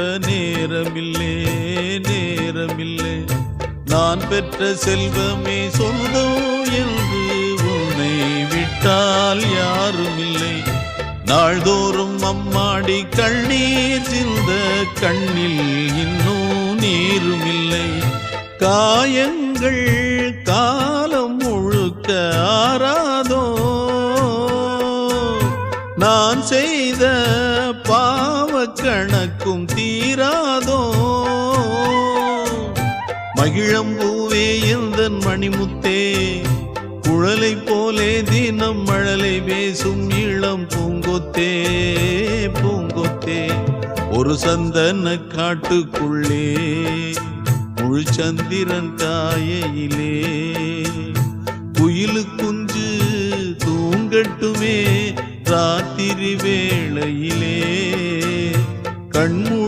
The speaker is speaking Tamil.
நேரமில்லே நேரமில்லை. நான் பெற்ற செல்வமே சொந்தம் என்று உன்னை விட்டால் யாருமில்லை. நாள்தோறும் அம்மாடி கண்ணீர் சிந்த கண்ணில் இன்னும் நீருமில்லை. காயங்கள் காலம் முழுக்க ஆறாதோ? நான் செய்த பாவக்கண கணக்கும் தீராதோ? மகிழம்பூவே எந்தன் மணிமுத்தே? குழலை போலே தினம் மழலை பேசும் இளம் பூங்கொத்தே பூங்கொத்தே. ஒரு சந்தன காட்டுக்குள்ளே முழு சந்திரன் காயையிலே குயிலு குஞ்சு தூங்கட்டுமே ராத்திரி வேளையிலே. கண்மூடி